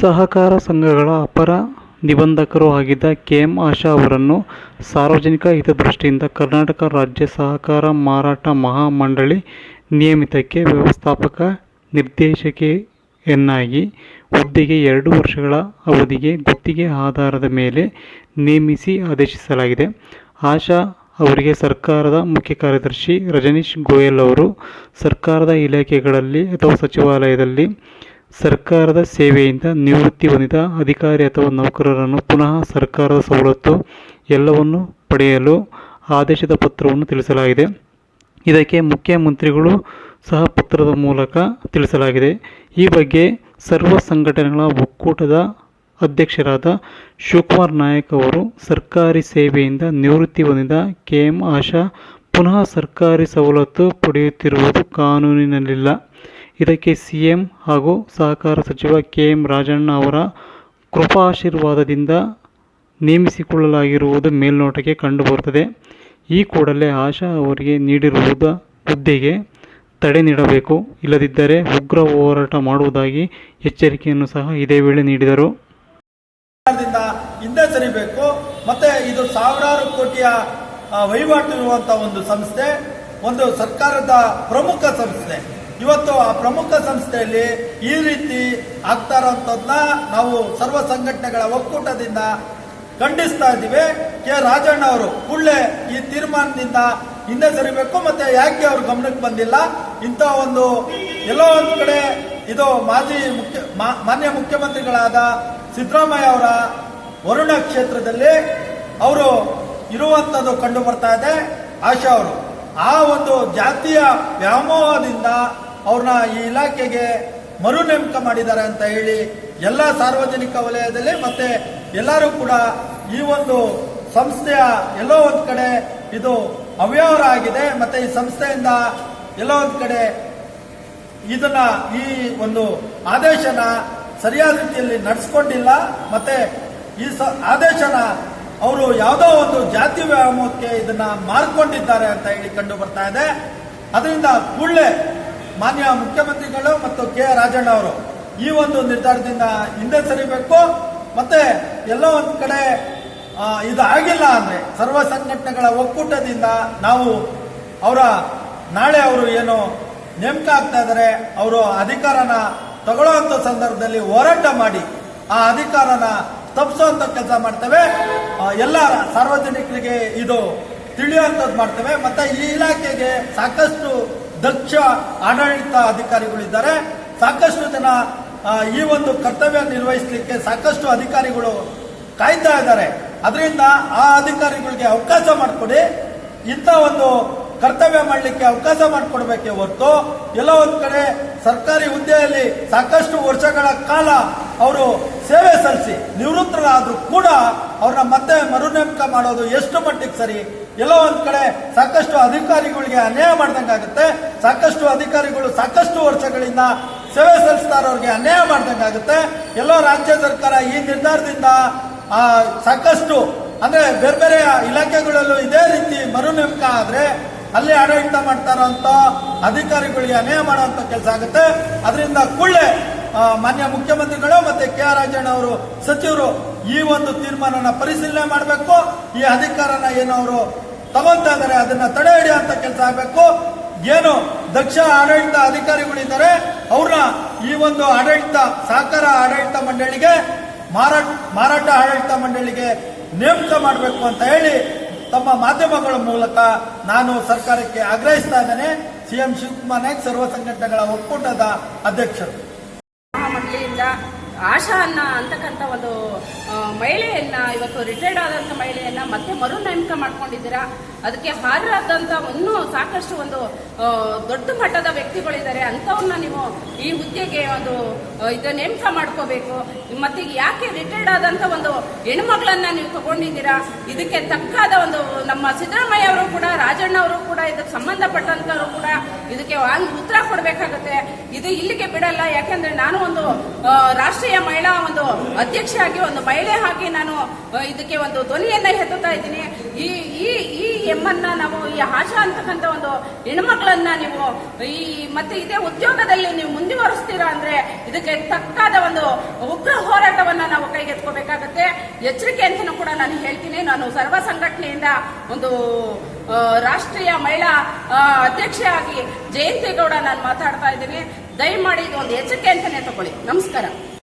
ಸಹಕಾರ ಸಂಘಗಳ ಅಪರ ನಿಬಂಧಕರೂ ಆಗಿದ್ದ ಕೆ ಎಂ ಆಶಾ ಅವರನ್ನು ಸಾರ್ವಜನಿಕ ಹಿತದೃಷ್ಟಿಯಿಂದ ಕರ್ನಾಟಕ ರಾಜ್ಯ ಸಹಕಾರ ಮಾರಾಟ ಮಹಾಮಂಡಳಿ ನಿಯಮಿತಕ್ಕೆ ವ್ಯವಸ್ಥಾಪಕ ನಿರ್ದೇಶಕೆಯನ್ನಾಗಿ ಹುದ್ದೆಗೆ ಎರಡು ವರ್ಷಗಳ ಅವಧಿಗೆ ಗುತ್ತಿಗೆ ಆಧಾರದ ಮೇಲೆ ನೇಮಿಸಿ ಆದೇಶಿಸಲಾಗಿದೆ. ಆಶಾ ಅವರಿಗೆ ಸರ್ಕಾರದ ಮುಖ್ಯ ಕಾರ್ಯದರ್ಶಿ ರಜನೀಶ್ ಗೋಯಲ್ ಅವರು ಸರ್ಕಾರದ ಇಲಾಖೆಗಳಲ್ಲಿ ಅಥವಾ ಸಚಿವಾಲಯದಲ್ಲಿ ಸರ್ಕಾರದ ಸೇವೆಯಿಂದ ನಿವೃತ್ತಿ ಹೊಂದಿದ ಅಧಿಕಾರಿ ಅಥವಾ ನೌಕರರನ್ನು ಪುನಃ ಸರ್ಕಾರದ ಸವಲತ್ತು ಎಲ್ಲವನ್ನು ಪಡೆಯಲು ಆದೇಶದ ಪತ್ರವನ್ನು ತಿಳಿಸಲಾಗಿದೆ. ಇದಕ್ಕೆ ಮುಖ್ಯಮಂತ್ರಿಗಳು ಸಹ ಪತ್ರದ ಮೂಲಕ ತಿಳಿಸಲಾಗಿದೆ. ಈ ಬಗ್ಗೆ ಸರ್ವ ಸಂಘಟನೆಗಳ ಒಕ್ಕೂಟದ ಅಧ್ಯಕ್ಷರಾದ ಶಿವಕುಮಾರ್ ನಾಯಕ್ ಅವರು ಸರ್ಕಾರಿ ಸೇವೆಯಿಂದ ನಿವೃತ್ತಿ ಹೊಂದಿದ ಕೆ ಎಂ ಆಶಾ ಪುನಃ ಸರ್ಕಾರಿ ಸವಲತ್ತು ಪಡೆಯುತ್ತಿರುವುದು ಕಾನೂನಿನಲ್ಲಿಲ್ಲ. ಇದಕ್ಕೆ ಸಿಎಂ ಹಾಗೂ ಸಹಕಾರ ಸಚಿವ ಕೆ ಎಂ ರಾಜಣ್ಣ ಅವರ ಕೃಪಾಶೀರ್ವಾದದಿಂದ ನೇಮಿಸಿಕೊಳ್ಳಲಾಗಿರುವುದು ಮೇಲ್ನೋಟಕ್ಕೆ ಕಂಡುಬರುತ್ತದೆ. ಈ ಕೂಡಲೇ ಆಶಾ ಅವರಿಗೆ ನೀಡಿರುವುದ ಹುದ್ದೆಗೆ ತಡೆ ನೀಡಬೇಕು. ಇಲ್ಲದಿದ್ದರೆ ಉಗ್ರ ಹೋರಾಟ ಮಾಡುವುದಾಗಿ ಎಚ್ಚರಿಕೆಯನ್ನು ಸಹ ಇದೇ ವೇಳೆ ನೀಡಿದರು. ಹಿಂದೆ ಸರಿಬೇಕು. ಮತ್ತೆ ಇದು ಸಾವಿರಾರು ಕೋಟಿಯ ವಹಿವಾಟು ಇರುವಂತಹ ಒಂದು ಸಂಸ್ಥೆ, ಒಂದು ಸರ್ಕಾರದ ಪ್ರಮುಖ ಸಂಸ್ಥೆ. ಇವತ್ತು ಆ ಪ್ರಮುಖ ಸಂಸ್ಥೆಯಲ್ಲಿ ಈ ರೀತಿ ಆಗ್ತಾ ಇರೋಂಥದ್ದನ್ನ ನಾವು ಸರ್ವ ಸಂಘಟನೆಗಳ ಒಕ್ಕೂಟದಿಂದ ಖಂಡಿಸ್ತಾ ಇದ್ದೀವಿ. ಕೆ ರಾಜಣ್ಣ ಅವರು ಕೂಡಲೇ ಈ ತೀರ್ಮಾನದಿಂದ ಹಿಂದೆ ಸರಿಬೇಕು, ಮತ್ತೆ ಯಾಕೆ ಅವ್ರ ಗಮನಕ್ಕೆ ಬಂದಿಲ್ಲ? ಇಂಥ ಒಂದು ಎಲ್ಲೋ ಒಂದು ಕಡೆ ಇದು ಮಾಜಿ ಮುಖ್ಯ ಮಾನ್ಯ ಮುಖ್ಯಮಂತ್ರಿಗಳಾದ ಸಿದ್ದರಾಮಯ್ಯ ಅವರ ವರುಣ ಕ್ಷೇತ್ರದಲ್ಲಿ ಅವರು ಇರುವಂತದ್ದು ಕಂಡು ಬರ್ತಾ ಇದೆ. ಆಶಾ ಅವರು ಆ ಒಂದು ಜಾತಿಯ ವ್ಯಾಮೋಹದಿಂದ ಅವ್ರನ್ನ ಈ ಇಲಾಖೆಗೆ ಮರು ನೇಮಕ ಮಾಡಿದ್ದಾರೆ ಅಂತ ಹೇಳಿ ಎಲ್ಲ ಸಾರ್ವಜನಿಕ ವಲಯದಲ್ಲಿ ಮತ್ತೆ ಎಲ್ಲರೂ ಕೂಡ ಈ ಒಂದು ಸಂಸ್ಥೆಯ ಎಲ್ಲೋ ಒಂದು ಕಡೆ ಇದು ಅವ್ಯವಹಾರ ಆಗಿದೆ. ಮತ್ತೆ ಈ ಸಂಸ್ಥೆಯಿಂದ ಎಲ್ಲೋ ಒಂದು ಕಡೆ ಇದನ್ನ ಈ ಒಂದು ಆದೇಶನ ಸರಿಯಾದ ರೀತಿಯಲ್ಲಿ ನಡೆಸ್ಕೊಂಡಿಲ್ಲ. ಮತ್ತೆ ಈ ಆದೇಶನ ಅವರು ಯಾವುದೋ ಒಂದು ಜಾತಿ ವ್ಯಾಮೋಹಕ್ಕೆ ಇದನ್ನ ಮಾರ್ಕೊಂಡಿದ್ದಾರೆ ಅಂತ ಹೇಳಿ ಕಂಡು ಬರ್ತಾ ಇದೆ. ಅದರಿಂದ ಕೂಡಲೇ ಮಾನ್ಯ ಮುಖ್ಯಮಂತ್ರಿಗಳು ಮತ್ತು ಕೆ ರಾಜಣ್ಣ ಅವರು ಈ ಒಂದು ನಿರ್ಧಾರದಿಂದ ಹಿಂದೆ ಸರಿಬೇಕು. ಮತ್ತೆ ಎಲ್ಲೋ ಒಂದು ಕಡೆ ಇದು ಆಗಿಲ್ಲ ಅಂದ್ರೆ ಸರ್ವ ಸಂಘಟನೆಗಳ ಒಕ್ಕೂಟದಿಂದ ನಾವು ಅವರ, ನಾಳೆ ಅವರು ಏನು ನೇಮಕ ಆಗ್ತಾ ಇದ್ದಾರೆ ಅವರು ಅಧಿಕಾರನ ತಗೊಳ್ಳುವಂತ ಸಂದರ್ಭದಲ್ಲಿ ಹೋರಾಟ ಮಾಡಿ ಆ ಅಧಿಕಾರನ ತಪ್ಪಿಸುವಂತ ಕೆಲಸ ಮಾಡ್ತೇವೆ. ಎಲ್ಲ ಸಾರ್ವಜನಿಕರಿಗೆ ಇದು ತಿಳಿಯುವಂಥದ್ದು ಮಾಡ್ತೇವೆ. ಮತ್ತೆ ಈ ಇಲಾಖೆಗೆ ಸಾಕಷ್ಟು ದಕ್ಷ ಆಡಳಿತ ಅಧಿಕಾರಿಗಳಿದ್ದಾರೆ. ಸಾಕಷ್ಟು ಜನ ಈ ಒಂದು ಕರ್ತವ್ಯ ನಿರ್ವಹಿಸಲಿಕ್ಕೆ ಸಾಕಷ್ಟು ಅಧಿಕಾರಿಗಳು ಕಾಯ್ತಾ ಇದ್ದಾರೆ. ಅದರಿಂದ ಆ ಅಧಿಕಾರಿಗಳಿಗೆ ಅವಕಾಶ ಮಾಡಿಕೊಡಿ. ಇಂಥ ಒಂದು ಕರ್ತವ್ಯ ಮಾಡಲಿಕ್ಕೆ ಅವಕಾಶ ಮಾಡಿಕೊಡ್ಬೇಕೆ ಹೊರತು, ಎಲ್ಲ ಒಂದು ಕಡೆ ಸರ್ಕಾರಿ ಹುದ್ದೆಯಲ್ಲಿ ಸಾಕಷ್ಟು ವರ್ಷಗಳ ಕಾಲ ಅವರು ಸೇವೆ ಸಲ್ಲಿಸಿ ನಿವೃತ್ತರಾದರೂ ಕೂಡ ಅವ್ರನ್ನ ಮತ್ತೆ ಮರು ನೇಮಕ ಮಾಡೋದು ಎಷ್ಟು ಮಟ್ಟಿಗೆ ಸರಿ? ಎಲ್ಲೋ ಒಂದು ಕಡೆ ಸಾಕಷ್ಟು ಅಧಿಕಾರಿಗಳಿಗೆ ಅನ್ಯಾಯ ಮಾಡ್ದಂಗಾಗುತ್ತೆ. ಸಾಕಷ್ಟು ಅಧಿಕಾರಿಗಳು ಸಾಕಷ್ಟು ವರ್ಷಗಳಿಂದ ಸೇವೆ ಸಲ್ಲಿಸ್ತಾ ಇರೋರಿಗೆ ಅನ್ಯಾಯ ಮಾಡ್ದಂಗಾಗುತ್ತೆ. ಎಲ್ಲೋ ರಾಜ್ಯ ಸರ್ಕಾರ ಈ ನಿರ್ಧಾರದಿಂದ ಸಾಕಷ್ಟು ಅಂದ್ರೆ ಬೇರೆ ಬೇರೆ ಇಲಾಖೆಗಳಲ್ಲೂ ಇದೇ ರೀತಿ ಮರು ನೇಮಕ ಆದ್ರೆ ಅಲ್ಲಿ ಆಡಳಿತ ಮಾಡ್ತಾ ಇರೋಂಥ ಅಧಿಕಾರಿಗಳಿಗೆ ಅನ್ಯಾಯ ಮಾಡುವಂತ ಕೆಲಸ ಆಗುತ್ತೆ. ಅದರಿಂದ ಕೂಡಲೇ ಮಾನ್ಯ ಮುಖ್ಯಮಂತ್ರಿಗಳು ಮತ್ತೆ ಕೆ ಆರ್ ರಾಜಣ್ಣ ಅವರು ಸಚಿವರು ಈ ಒಂದು ತೀರ್ಮಾನನ ಪರಿಶೀಲನೆ ಮಾಡಬೇಕು. ಈ ಅಧಿಕಾರನ ಏನು ಅವರು ತಗೊಂತಾ ಅದನ್ನ ತಡೆ ಹಿಡಿಯುವಂತ ಕೆಲಸ ಆಗಬೇಕು. ಏನು ದಕ್ಷ ಆಡಳಿತ ಅಧಿಕಾರಿಗಳಿದ್ದಾರೆ, ಅವ್ರನ್ನ ಈ ಒಂದು ಆಡಳಿತ ಸಹಕಾರ ಆಡಳಿತ ಮಂಡಳಿಗೆ, ಮಾರಾಟ ಮಾರಾಟ ಆಡಳಿತ ಮಂಡಳಿಗೆ ನೇಮಕ ಮಾಡಬೇಕು ಅಂತ ಹೇಳಿ ತಮ್ಮ ಮಾಧ್ಯಮಗಳ ಮೂಲಕ ನಾನು ಸರ್ಕಾರಕ್ಕೆ ಆಗ್ರಹಿಸ್ತಾ ಇದ್ದೇನೆ. ಸಿಎಂ ಶಿವಕುಮಾರ್ ನಾಯ್ಕ್ ಸರ್ವ ಸಂಘಟನೆಗಳ ಒಕ್ಕೂಟದ ಅಧ್ಯಕ್ಷರು. Di ಆಶಾ ಅನ್ನ ಅಂತಕ್ಕಂಥ ಒಂದು ಮಹಿಳೆಯನ್ನ ಇವತ್ತು ರಿಟೈರ್ಡ್ ಆದಂಥ ಮಹಿಳೆಯನ್ನ ಮತ್ತೆ ಮರು ನೇಮಕ ಮಾಡ್ಕೊಂಡಿದ್ದೀರಾ? ಅದಕ್ಕೆ ಹಾಜರಾದಂತ ಇನ್ನೂ ಸಾಕಷ್ಟು ಒಂದು ದೊಡ್ಡ ಮಟ್ಟದ ವ್ಯಕ್ತಿಗಳಿದ್ದಾರೆ. ಅಂಥವ್ರನ್ನ ನೀವು ಈ ಹುದ್ದೆಗೆ ಒಂದು ಇದು ನೇಮಕ ಮಾಡ್ಕೋಬೇಕು. ಮತ್ತೆ ಯಾಕೆ ರಿಟೈರ್ಡ್ ಆದಂಥ ಒಂದು ಹೆಣ್ಮಗಳನ್ನ ನೀವು ತಗೊಂಡಿದ್ದೀರಾ? ಇದಕ್ಕೆ ತಕ್ಕಾದ ಒಂದು ನಮ್ಮ ಸಿದ್ದರಾಮಯ್ಯ ಅವರು ಕೂಡ ರಾಜಣ್ಣ ಅವರು ಕೂಡ ಇದಕ್ಕೆ ಸಂಬಂಧಪಟ್ಟಂತವರು ಕೂಡ ಇದಕ್ಕೆ ಉತ್ತರ ಕೊಡಬೇಕಾಗುತ್ತೆ. ಇದು ಇಲ್ಲಿಗೆ ಬಿಡಲ್ಲ. ಯಾಕಂದ್ರೆ ನಾನು ಒಂದು ಆ, ರಾಷ್ಟ್ರೀಯ ಮಹಿಳಾ ಒಂದು ಅಧ್ಯಕ್ಷೆಯಾಗಿ, ಒಂದು ಮಹಿಳೆ ಆಗಿ ನಾನು ಇದಕ್ಕೆ ಒಂದು ಧ್ವನಿಯನ್ನ ಎತ್ತುತ್ತಾ ಇದ್ದೀನಿ. ಈ ಈ ಈ ಎಮ್ಮನ್ನ ನಾವು, ಈ ಆಶಾ ಅಂತಕ್ಕಂಥ ಒಂದು ಹೆಣ್ಮಕ್ಳನ್ನ ನೀವು, ಈ, ಮತ್ತೆ ಇದೇ ಉದ್ಯೋಗದಲ್ಲಿ ನೀವು ಮುಂದುವರಿಸ್ತೀರಾ ಅಂದ್ರೆ ಇದಕ್ಕೆ ತಕ್ಕಾದ ಒಂದು ಉಗ್ರ ಹೋರಾಟವನ್ನ ನಾವು ಕೈಗೆತ್ಕೋಬೇಕಾಗತ್ತೆ ಎಚ್ಚರಿಕೆ ಅಂತಲೂ ಕೂಡ ನಾನು ಹೇಳ್ತೀನಿ. ನಾನು ಸರ್ವ ಸಂಘಟನೆಯಿಂದ ಒಂದು ರಾಷ್ಟ್ರೀಯ ಮಹಿಳಾ ಅಧ್ಯಕ್ಷೆಯಾಗಿ ಜಯಂತಿಗೌಡ ನಾನು ಮಾತಾಡ್ತಾ ಇದ್ದೀನಿ. ದಯಮಾಡಿ ಇದು ಒಂದು ಎಚ್ಚರಿಕೆ ಅಂತಲೇ ತಗೊಳ್ಳಿ. ನಮಸ್ಕಾರ.